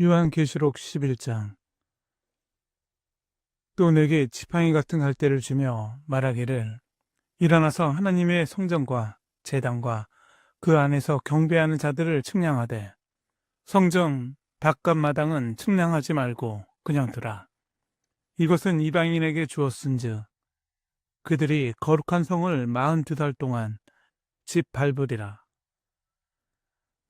요한계시록 11장 또 내게 지팡이 같은 갈대를 주며 말하기를 일어나서 하나님의 성전과 제단과 그 안에서 경배하는 자들을 측량하되 성전 바깥 마당은 측량하지 말고 그냥 두라. 이것은 이방인에게 주었은즉 그들이 거룩한 성을 42달 동안 집 밟으리라.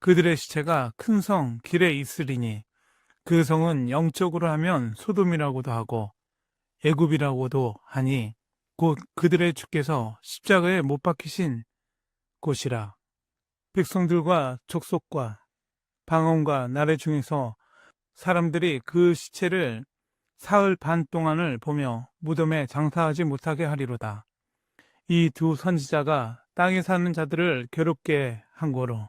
그들의 시체가 큰 성 길에 있으리니 그 성은 영적으로 하면 소돔이라고도 하고 애굽이라고도 하니 곧 그들의 주께서 십자가에 못 박히신 곳이라 백성들과 족속과 방언과 나라 중에서 사람들이 그 시체를 사흘 반 동안을 보며 무덤에 장사하지 못하게 하리로다. 이 두 선지자가 땅에 사는 자들을 괴롭게 한 거로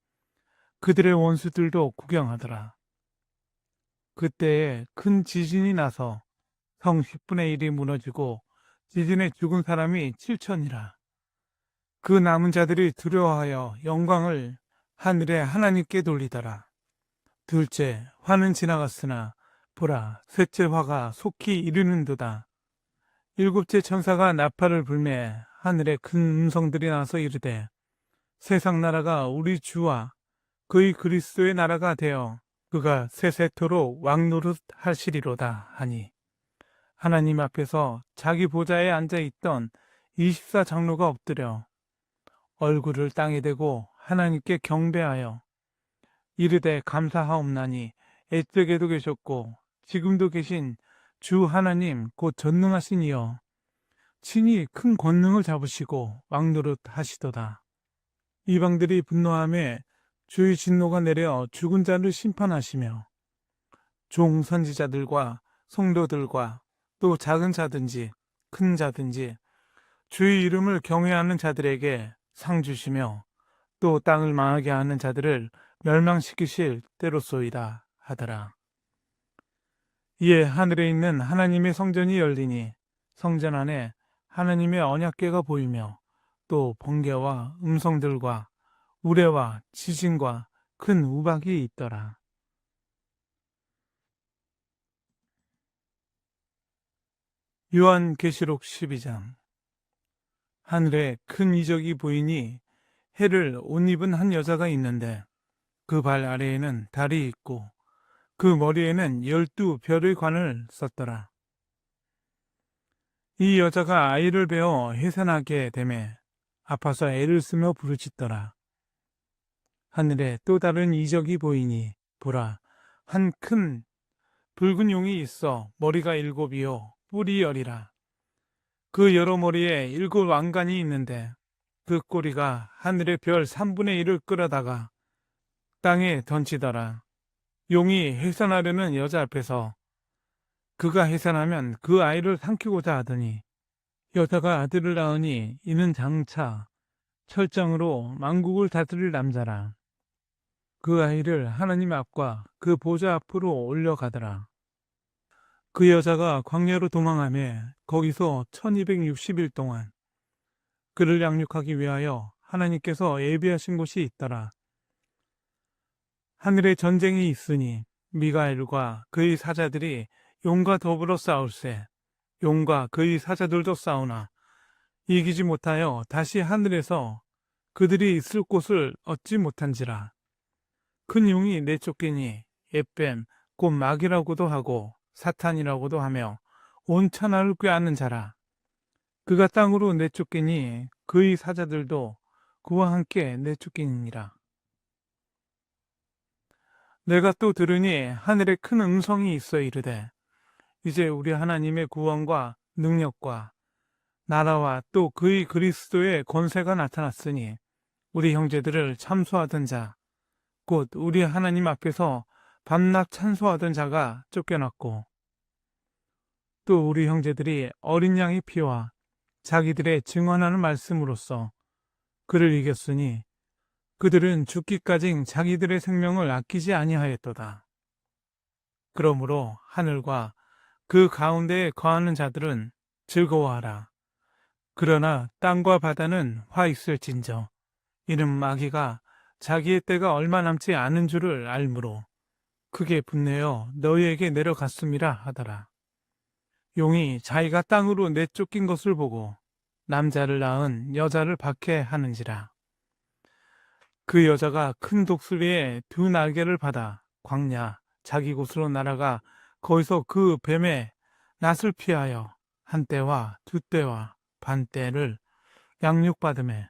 그들의 원수들도 구경하더라. 그때에 큰 지진이 나서 성 10분의 1이 무너지고 지진에 죽은 사람이 7천이라. 그 남은 자들이 두려워하여 영광을 하늘에 하나님께 돌리더라. 둘째, 화는 지나갔으나 보라, 셋째 화가 속히 이르는도다. 일곱째 천사가 나팔을 불매 하늘에 큰 음성들이 나서 이르되 세상 나라가 우리 주와 그의 그리스도의 나라가 되어 그가 세세토록 왕노릇 하시리로다 하니 하나님 앞에서 자기 보좌에 앉아 있던 24 장로가 엎드려 얼굴을 땅에 대고 하나님께 경배하여 이르되 감사하옵나니 애적에도 계셨고 지금도 계신 주 하나님 곧 전능하신 이여 친히 큰 권능을 잡으시고 왕노릇 하시도다. 이방들이 분노함에 주의 진노가 내려 죽은 자를 심판하시며 종 선지자들과 성도들과 또 작은 자든지 큰 자든지 주의 이름을 경외하는 자들에게 상 주시며 또 땅을 망하게 하는 자들을 멸망시키실 때로소이다 하더라. 이에 하늘에 있는 하나님의 성전이 열리니 성전 안에 하나님의 언약궤가 보이며 또 번개와 음성들과 우레와 지진과 큰 우박이 있더라. 요한 계시록 12장 하늘에 큰 이적이 보이니 해를 옷 입은 한 여자가 있는데 그 발 아래에는 달이 있고 그 머리에는 열두 별의 관을 썼더라. 이 여자가 아이를 베어 해산하게 되매 아파서 애를 쓰며 부르짖더라. 하늘에 또 다른 이적이 보이니 보라 한 큰 붉은 용이 있어 머리가 일곱이요 뿔이 열이라. 그 여러 머리에 일곱 왕관이 있는데 그 꼬리가 하늘의 별 3분의 1을 끌어다가 땅에 던지더라. 용이 해산하려는 여자 앞에서 그가 해산하면 그 아이를 삼키고자 하더니 여자가 아들을 낳으니 이는 장차 철장으로 만국을 다스릴 남자라. 그 아이를 하나님 앞과 그 보좌 앞으로 올려가더라. 그 여자가 광야로 도망하며 거기서 1260일 동안 그를 양육하기 위하여 하나님께서 예비하신 곳이 있더라. 하늘에 전쟁이 있으니 미가엘과 그의 사자들이 용과 더불어 싸울세 용과 그의 사자들도 싸우나 이기지 못하여 다시 하늘에서 그들이 있을 곳을 얻지 못한지라 큰 용이 내쫓기니 에뱀 곧 마귀라고도 하고 사탄이라고도 하며 온 천하를 꾀하는 자라. 그가 땅으로 내쫓기니 그의 사자들도 그와 함께 내쫓기니라. 내가 또 들으니 하늘에 큰 음성이 있어 이르되 이제 우리 하나님의 구원과 능력과 나라와 또 그의 그리스도의 권세가 나타났으니 우리 형제들을 참소하던 자, 곧 우리 하나님 앞에서 밤낮 찬소하던 자가 쫓겨났고 또 우리 형제들이 어린 양의 피와 자기들의 증언하는 말씀으로써 그를 이겼으니 그들은 죽기까지 자기들의 생명을 아끼지 아니하였도다. 그러므로 하늘과 그 가운데에 거하는 자들은 즐거워하라. 그러나 땅과 바다는 화 있을진저 이는 마귀가 자기의 때가 얼마 남지 않은 줄을 알므로 크게 분내어 너희에게 내려갔음이라 하더라. 용이 자기가 땅으로 내쫓긴 것을 보고 남자를 낳은 여자를 박해하는지라. 그 여자가 큰 독수리의 두 날개를 받아 광야 자기 곳으로 날아가 거기서 그 뱀의 낯을 피하여 한 때와 두 때와 반 때를 양육받음에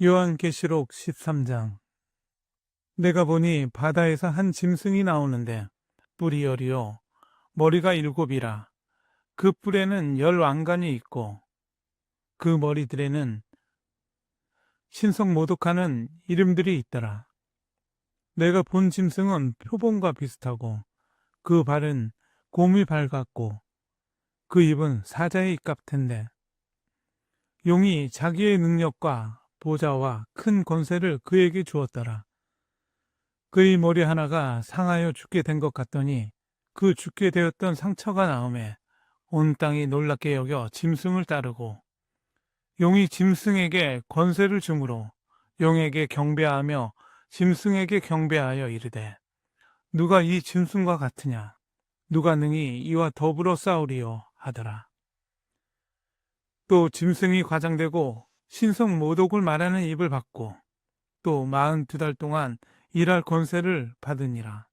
요한계시록 13장. 내가 보니 바다에서 한 짐승이 나오는데 뿔이 열이요. 머리가 일곱이라. 그 뿔에는 열 왕관이 있고 그 머리들에는 신성 모독하는 이름들이 있더라. 내가 본 짐승은 표범과 비슷하고 그 발은 곰이 발 같고 그 입은 사자의 입 같은데 용이 자기의 능력과 보좌와 큰 권세를 그에게 주었더라. 그의 머리 하나가 상하여 죽게 된 것 같더니 그 죽게 되었던 상처가 나음에 온 땅이 놀랍게 여겨 짐승을 따르고 용이 짐승에게 권세를 주므로 용에게 경배하며 짐승에게 경배하여 이르되 누가 이 짐승과 같으냐 누가 능히 이와 더불어 싸우리요 하더라. 또 짐승이 과장되고 신성 모독을 말하는 입을 받고 또 마흔 두 달 동안 일할 권세를 받으니라.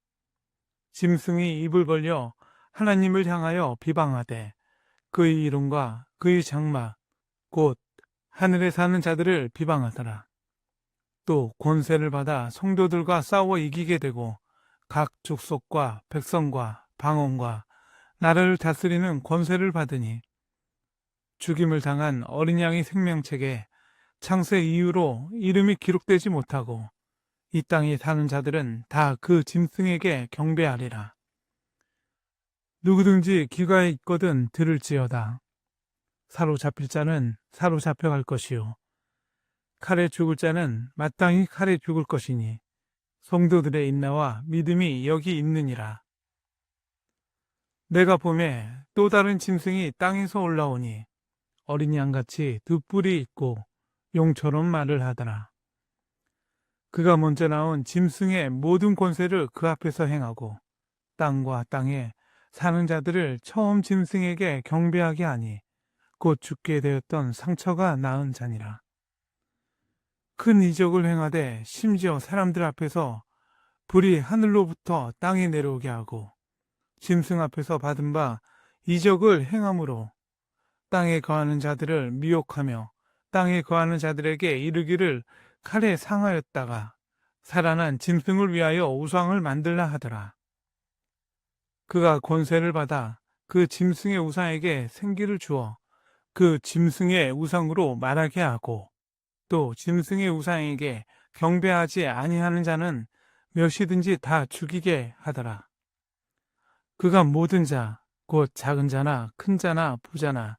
짐승이 입을 벌려 하나님을 향하여 비방하되 그의 이름과 그의 장막 곧 하늘에 사는 자들을 비방하더라. 또 권세를 받아 성도들과 싸워 이기게 되고 각 족속과 백성과 방언과 나라를 다스리는 권세를 받으니 죽임을 당한 어린 양의 생명책에 창세 이후로 이름이 기록되지 못하고 이 땅에 사는 자들은 다 그 짐승에게 경배하리라. 누구든지 귀가 있거든 들을지어다. 사로잡힐 자는 사로잡혀갈 것이요. 칼에 죽을 자는 마땅히 칼에 죽을 것이니 성도들의 인나와 믿음이 여기 있느니라. 내가 봄에 또 다른 짐승이 땅에서 올라오니 어린 양같이 두 뿔이 있고 용처럼 말을 하더라. 그가 먼저 나온 짐승의 모든 권세를 그 앞에서 행하고 땅과 땅에 사는 자들을 처음 짐승에게 경배하게 하니 곧 죽게 되었던 상처가 나은 자니라. 큰 이적을 행하되 심지어 사람들 앞에서 불이 하늘로부터 땅에 내려오게 하고 짐승 앞에서 받은 바 이적을 행함으로 땅에 거하는 자들을 미혹하며 땅에 거하는 자들에게 이르기를 칼에 상하였다가 살아난 짐승을 위하여 우상을 만들라 하더라. 그가 권세를 받아 그 짐승의 우상에게 생기를 주어 그 짐승의 우상으로 말하게 하고 또 짐승의 우상에게 경배하지 아니하는 자는 몇이든지 다 죽이게 하더라. 그가 모든 자, 곧 작은 자나 큰 자나 부자나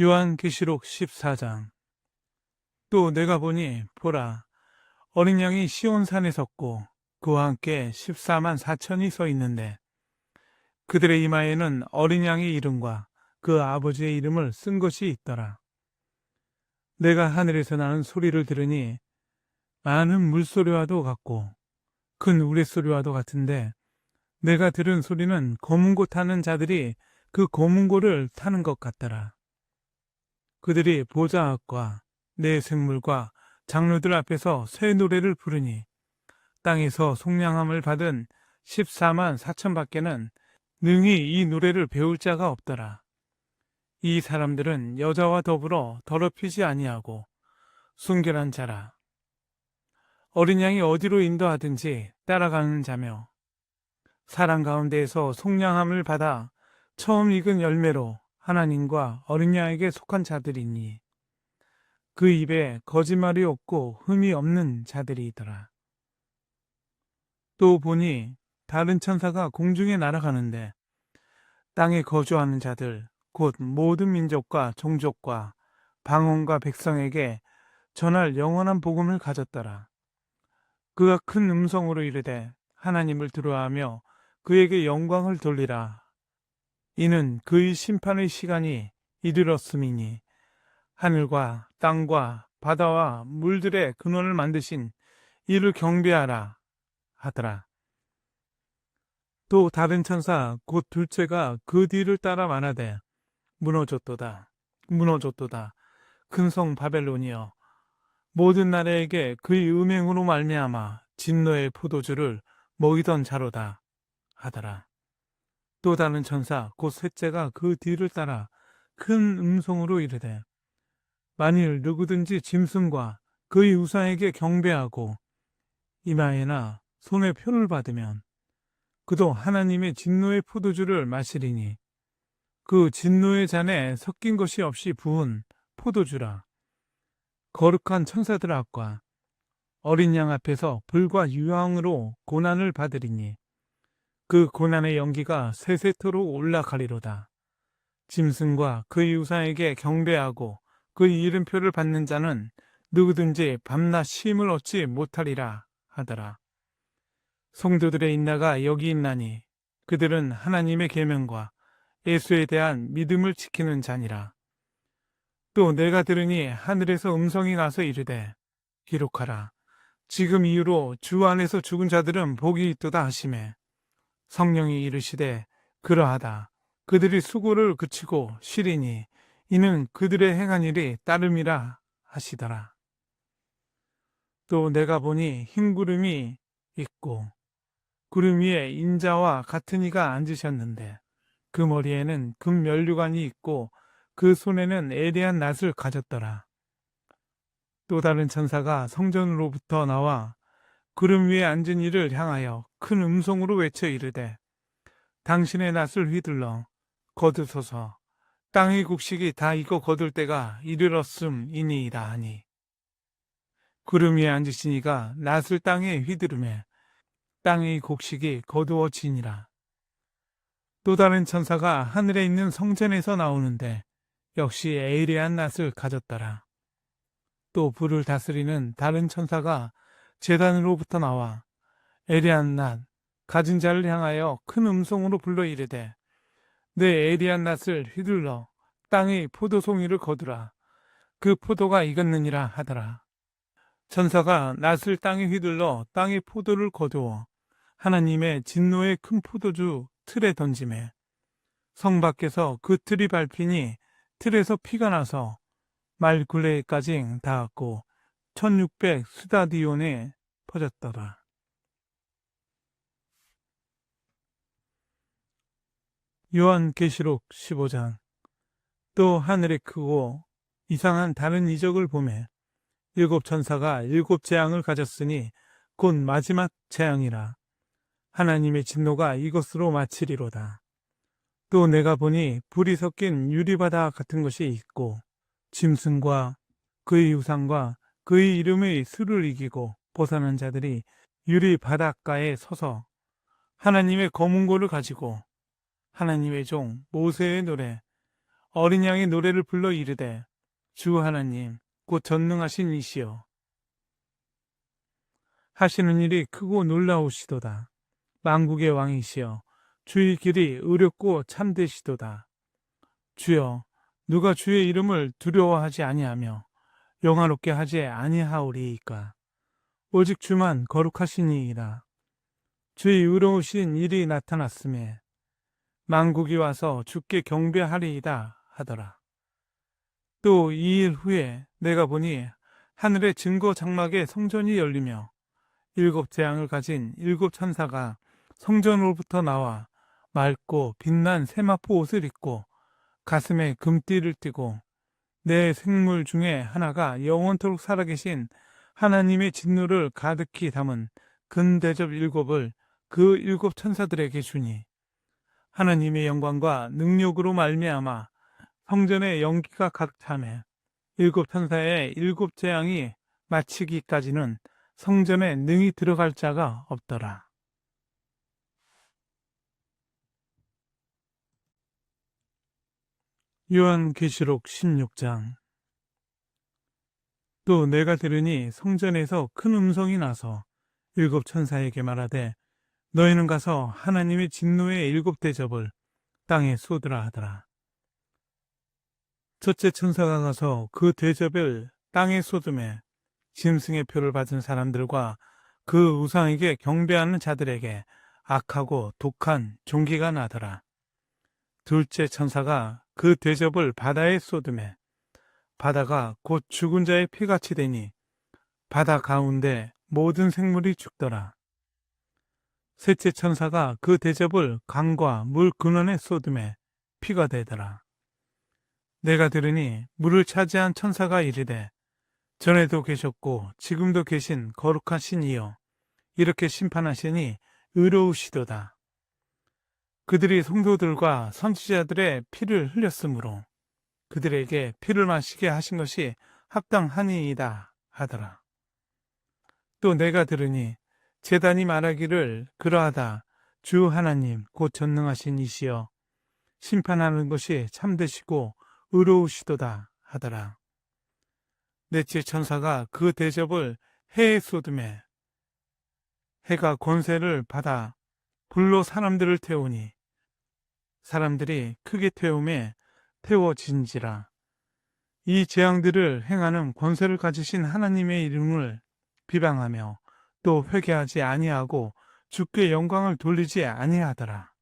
요한계시록 14장 또 내가 보니 보라 어린 양이 시온산에 섰고 그와 함께 14만 4천이 서 있는데 그들의 이마에는 어린 양의 이름과 그 아버지의 이름을 쓴 것이 있더라. 내가 하늘에서 나는 소리를 들으니 많은 물소리와도 같고 큰 우레소리와도 같은데 내가 들은 소리는 검은고 타는 자들이 그 검은고를 타는 것 같더라. 그들이 보좌 앞과 내 생물과 장로들 앞에서 새 노래를 부르니 땅에서 속량함을 받은 14만 4천 밖에는 능히 이 노래를 배울 자가 없더라. 이 사람들은 여자와 더불어 더럽히지 아니하고 순결한 자라. 어린 양이 어디로 인도하든지 따라가는 자며 사랑 가운데에서 속량함을 받아 처음 익은 열매로 하나님과 어린 양에게 속한 자들이니 그 입에 거짓말이 없고 흠이 없는 자들이더라. 또 보니 다른 천사가 공중에 날아가는데 땅에 거주하는 자들 곧 모든 민족과 종족과 방언과 백성에게 전할 영원한 복음을 가졌더라. 그가 큰 음성으로 이르되 하나님을 두려워하며 그에게 영광을 돌리라. 이는 그의 심판의 시간이 이르렀음이니 하늘과 땅과 바다와 물들의 근원을 만드신 이를 경배하라 하더라. 또 다른 천사 곧 둘째가 그 뒤를 따라 말하되 무너졌도다 무너졌도다 큰 성 바벨론이여 모든 나라에게 그의 음행으로 말미암아 진노의 포도주를 먹이던 자로다 하더라. 또 다른 천사 곧 셋째가 그 뒤를 따라 큰 음성으로 이르되 만일 누구든지 짐승과 그의 우상에게 경배하고 이마에나 손에 표를 받으면 그도 하나님의 진노의 포도주를 마시리니 그 진노의 잔에 섞인 것이 없이 부은 포도주라. 거룩한 천사들 앞과 어린 양 앞에서 불과 유황으로 고난을 받으리니 그 고난의 연기가 세세토록 올라가리로다. 짐승과 그의 우상에게 경배하고 그의 이름표를 받는 자는 누구든지 밤낮 쉼을 얻지 못하리라 하더라. 성도들의 인나가 여기 있나니 그들은 하나님의 계명과 예수에 대한 믿음을 지키는 자니라. 또 내가 들으니 하늘에서 음성이 나서 이르되 기록하라. 지금 이후로 주 안에서 죽은 자들은 복이 있도다 하심에 성령이 이르시되 그러하다. 그들이 수고를 그치고 쉬리니 이는 그들의 행한 일이 따름이라 하시더라. 또 내가 보니 흰 구름이 있고 구름 위에 인자와 같은 이가 앉으셨는데 그 머리에는 금 면류관이 있고 그 손에는 애대한 낫을 가졌더라. 또 다른 천사가 성전으로부터 나와 구름 위에 앉은 이를 향하여 큰 음성으로 외쳐 이르되 당신의 낫을 휘둘러 거두소서 땅의 곡식이 다 익어 거둘 때가 이르렀음이니이다 하니. 구름 위에 앉으신 이가 낫을 땅에 휘두르매 땅의 곡식이 거두어지니라. 또 다른 천사가 하늘에 있는 성전에서 나오는데 역시 에이레한 낫을 가졌더라. 또 불을 다스리는 다른 천사가 재단으로부터 나와 에리한 낫 가진 자를 향하여 큰 음성으로 불러 이르되 내 에리한 낫을 휘둘러 땅의 포도송이를 거두라 그 포도가 익었느니라 하더라 천사가 낫을 땅에 휘둘러 땅의 포도를 거두어 하나님의 진노의 큰 포도주 틀에 던짐에 성 밖에서 그 틀이 밟히니 틀에서 피가 나서 말굴레까지 닿았고 1600 스타디온에 퍼졌더라. 요한계시록 15장 또 하늘에 크고 이상한 다른 이적을 보매 일곱 천사가 일곱 재앙을 가졌으니 곧 마지막 재앙이라 하나님의 진노가 이것으로 마치리로다. 또 내가 보니 불이 섞인 유리바다 같은 것이 있고 짐승과 그의 우상과 그의 이름의 수를 이기고 보사는 자들이 유리 바닷가에 서서 하나님의 검은 고를 가지고 하나님의 종 모세의 노래 어린 양의 노래를 불러 이르되 주 하나님 곧 전능하신 이시여. 하시는 일이 크고 놀라우시도다. 만국의 왕이시여 주의 길이 의롭고 참되시도다. 주여 누가 주의 이름을 두려워하지 아니하며 영화롭게 하지 아니하오리이까? 오직 주만 거룩하시니이다 주의 의로우신 일이 나타났음에 만국이 와서 주께 경배하리이다 하더라. 또 이 일 후에 내가 보니 하늘의 증거 장막에 성전이 열리며 일곱 재앙을 가진 일곱 천사가 성전으로부터 나와 맑고 빛난 세마포 옷을 입고 가슴에 금띠를 띠고 내 생물 중에 하나가 영원토록 살아계신 하나님의 진노를 가득히 담은 근대접 일곱을 그 일곱 천사들에게 주니 하나님의 영광과 능력으로 말미암아 성전의 연기가 가득 차매 일곱 천사의 일곱 재앙이 마치기까지는 성전에 능히 들어갈 자가 없더라. 요한계시록 16장 또 내가 들으니 성전에서 큰 음성이 나서 일곱 천사에게 말하되 너희는 가서 하나님의 진노의 일곱 대접을 땅에 쏟으라 하더라. 첫째 천사가 가서 그 대접을 땅에 쏟음에 짐승의 표를 받은 사람들과 그 우상에게 경배하는 자들에게 악하고 독한 종기가 나더라. 둘째 천사가 그 대접을 바다에 쏟음에 바다가 곧 죽은 자의 피같이 되니 바다 가운데 모든 생물이 죽더라. 셋째 천사가 그 대접을 강과 물 근원에 쏟음에 피가 되더라. 내가 들으니 물을 차지한 천사가 이르되 전에도 계셨고 지금도 계신 거룩하신 이여 이렇게 심판하시니 의로우시도다. 그들이 성도들과 선지자들의 피를 흘렸으므로 그들에게 피를 마시게 하신 것이 합당하니이다 하더라. 또 내가 들으니 재단이 말하기를 그러하다 주 하나님 곧 전능하신 이시여 심판하는 것이 참되시고 의로우시도다 하더라. 넷째 천사가 그 대접을 해에 쏟음에 해가 권세를 받아 불로 사람들을 태우니 사람들이 크게 태움에 태워진지라. 이 재앙들을 행하는 권세를 가지신 하나님의 이름을 비방하며 또 회개하지 아니하고 주께 영광을 돌리지 아니하더라.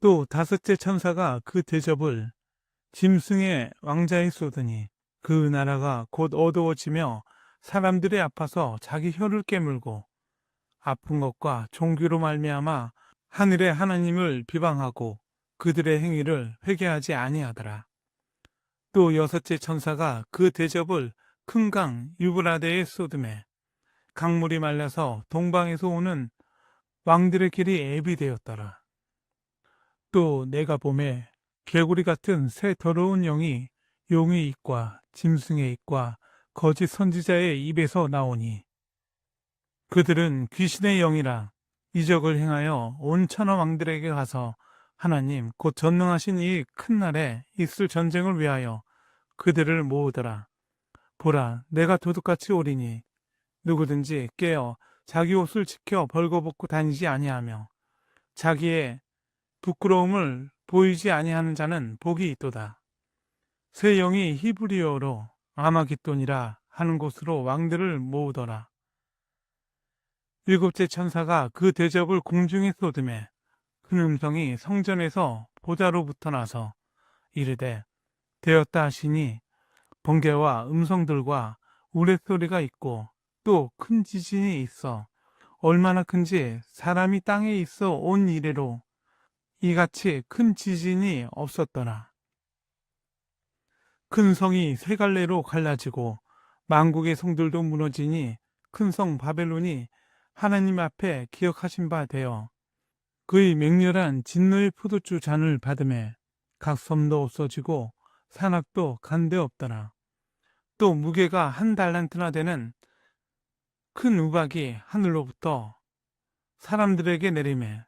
또 다섯째 천사가 그 대접을 짐승의 왕자에 쏟으니 그 나라가 곧 어두워지며 사람들이 아파서 자기 혀를 깨물고 아픈 것과 종기로 말미암아 하늘의 하나님을 비방하고 그들의 행위를 회개하지 아니하더라. 또 여섯째 천사가 그 대접을 큰 강 유브라데에 쏟음에 강물이 말라서 동방에서 오는 왕들의 길이 앱이 되었더라. 또 내가 봄에 개구리 같은 새 더러운 영이 용의 입과 짐승의 입과 거짓 선지자의 입에서 나오니 그들은 귀신의 영이라 이적을 행하여 온 천하 왕들에게 가서 하나님 곧 전능하신 이 큰 날에 있을 전쟁을 위하여 그들을 모으더라. 보라, 내가 도둑같이 오리니 누구든지 깨어 자기 옷을 지켜 벌거벗고 다니지 아니하며 자기의 부끄러움을 보이지 아니하는 자는 복이 있도다. 새 영이 히브리어로 아마기돈이라 하는 곳으로 왕들을 모으더라. 일곱째 천사가 그 대접을 공중에 쏟음에 큰 음성이 성전에서 보좌로부터 나서 이르되 되었다 하시니 번개와 음성들과 우레소리가 있고 또 큰 지진이 있어 얼마나 큰지 사람이 땅에 있어 온 이래로 이같이 큰 지진이 없었더라. 큰 성이 세 갈래로 갈라지고 만국의 성들도 무너지니 큰 성 바벨론이 하나님 앞에 기억하신 바 되어 그의 맹렬한 진노의 포도주 잔을 받음에 각 섬도 없어지고 산악도 간데 없더라. 또 무게가 한 달란트나 되는 큰 우박이 하늘로부터 사람들에게 내림에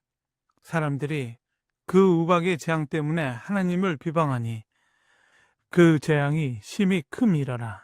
사람들이 그 우박의 재앙 때문에 하나님을 비방하니 그 재앙이 심히 큼이러라.